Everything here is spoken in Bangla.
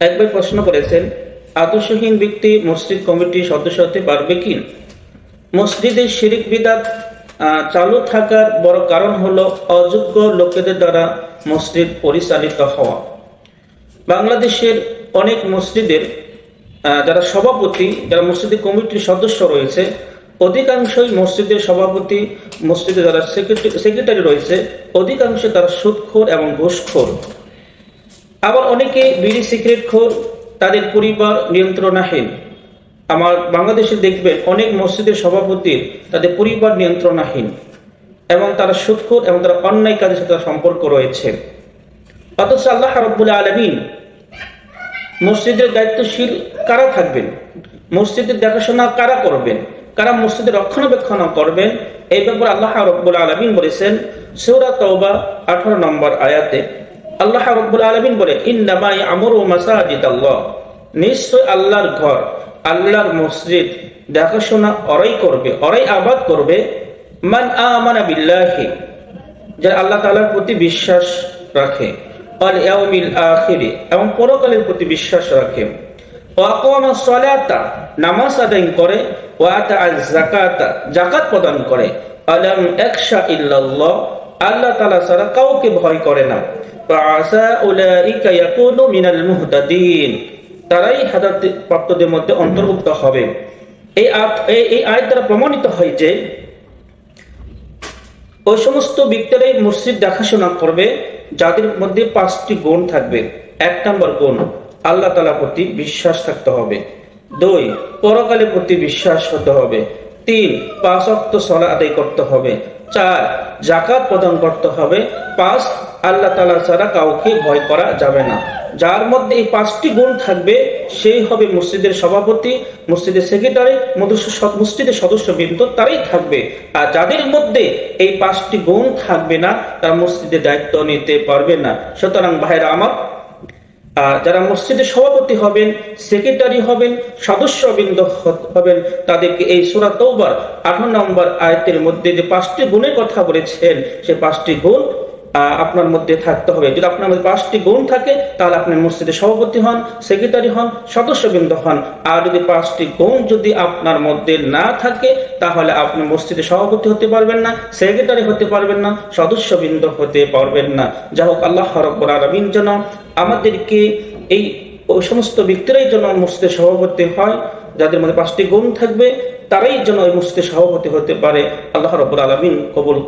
একবার প্রশ্ন করেছেন, আদর্শহীন ব্যক্তি মসজিদ কমিটির সদস্য হতে পারবে কি মসজিদে শিরিক বিদাত চালু থাকার বড় কারণ হলো অযোগ্য লোকেদের দ্বারা মসজিদ পরিচালিত হওয়া। বাংলাদেশের অনেক মসজিদের যারা সভাপতি, যারা মসজিদের কমিটির সদস্য রয়েছে, অধিকাংশই মসজিদের সভাপতি, মসজিদে যারা সেক্রেটারি রয়েছে অধিকাংশ তারা সুদখোর এবং ঘুষখোর। আবার অনেকে বিড়ি সিগারেট খোর, তাদের পরিবার নিয়ন্ত্রণাহীন। আমার বাংলাদেশে দেখবেন অনেক মসজিদের সভাপতির তাদের পরিবার নিয়ন্ত্রণাহীন এবং তারা সুদখোর এবং তারা অন্যায় কাজের সাথে সম্পর্ক রয়েছে। অথচ আল্লাহ রব্বুল আলমিন মসজিদের দায়িত্বশীল কারা থাকবেন? মসজিদের দেখাশোনা কারা করবেন? কারা মসজিদের রক্ষণাবেক্ষণ করবেন? এই ব্যাপারে আল্লাহ রব্বুল আলমিন বলেছেন, সৌরা তওবা আঠারো নম্বর আয়াতে আল্লাহ রব্বুল আলমিন বলে ইন্নামাই আমর ও আল্লাহ নিশ্চয় আল্লাহর ঘর, আল্লাহর মসজিদ, দেখাশোনা অরাই করবে, অরাই আবাদ করবে। মান আমানা বিল্লাহি আল্লাহ তাআলার প্রতি বিশ্বাস রাখে। আর ইয়াউমিল আখিরে, এবং পরকালের প্রতি বিশ্বাস রাখে। ও আকামা সালাতা, নামাজ আদায় করে। ও আতা আল যাকাতা, যাকাত প্রদান করে। আলাম একশা ইল্লাল্লাহ আল্লাহ তাআলা ছাড়া কাউকে ভয় করে না। দেখাশোনা করবে, যাদের মধ্যে পাঁচটি গুণ থাকবে। এক নম্বর গুণ, আল্লাহ তালা প্রতি বিশ্বাস থাকতে হবে। দুই, পরকালের প্রতি বিশ্বাস হতে হবে। তিন, পাঁচ অক্ত সলা আদায় করতে হবে। চার জাকাত প্রদান করতে হবে। পাঁচ, আল্লাহ তালা ছাড়া কাউকে ভয় করা যাবে না। যার মধ্যে এই পাঁচটি গুণ থাকবে, সেই হবে মসজিদের সভাপতি, মসজিদের সেক্রেটারি মসজিদের সদস্যবৃন্দ, তারাই থাকবে। আর যাদের মধ্যে এই পাঁচটি গুণ থাকবে না, তারা মসজিদের দায়িত্ব নিতে পারবে না। সুতরাং ভাইরা আমার যারা মসজিদের সভাপতি হবেন, সেক্রেটারি হবেন, সদস্যবৃন্দ বৃন্দ হবেন, তাদেরকে এই সুরা তৌবার আঠারো নম্বর আয়তের মধ্যে যে পাঁচটি গুণের কথা বলেছেন, সে পাঁচটি গুণ আপনার মধ্যে থাকতে হবে। যদি আপনার মধ্যে পাঁচটি গুণ থাকে, তাহলে আপনি মসজিদের সভাপতি হন, সেক্রেটারি হন, সদস্যবৃন্দ হন। আর যদি পাঁচটি গুণ যদি আপনার মধ্যে না থাকে, তাহলে আপনি মসজিদের সভাপতি হতে পারবেন না, সেক্রেটারি হতে পারবেন না, সদস্যবৃন্দ হতে পারবেন না। যা হোক, আল্লাহ রব্বুল আলমিন যেন আমাদেরকে এই ওই সমস্ত ব্যক্তিরাই যেন মসজিদের সভাপতি হয়, যাদের মধ্যে পাঁচটি গুণ থাকবে, তারাই যেন ওই মসজিদের সভাপতি হতে পারে। আল্লাহ রব্বুল আলমিন কবুল